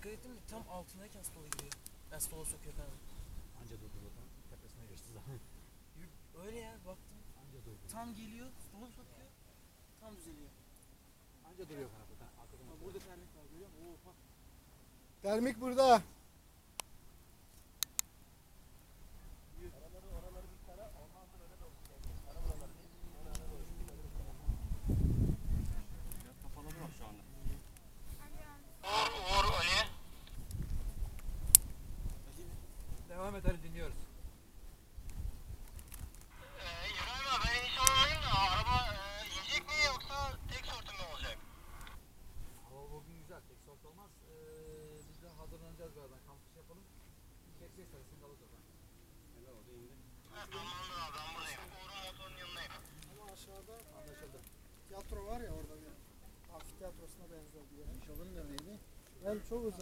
dikkat ettim mi tam altındayken stola giriyor. Yani stola sokuyor falan. Anca durdu zaten. Tepesine geçti zaten. Öyle ya baktım. Anca durdu. Tam geliyor, stola sokuyor. Tam düzeliyor. Anca duruyor kanatı. Arkadan Bak burada terlik var görüyor musun? Oha. Termik burada. Devam et dinliyoruz. Ee, İbrahim abi ben inşallah alayım da araba e, mi yoksa tek sortum mu olacak? Hava bugün güzel. Tek sort olmaz. Ee, biz de hazırlanacağız birazdan. Kampüs yapalım. Çekeceğiz sayısını kalacağız. Neler oldu indi. Ha, tamamdır abi ben buradayım. Uğur'un motorun yanındayım. Ama aşağıda Anlaşıldı. tiyatro var ya orada bir. Amfi tiyatrosuna benzer bir yer. Şovun neredeydi? Ben çok uzun.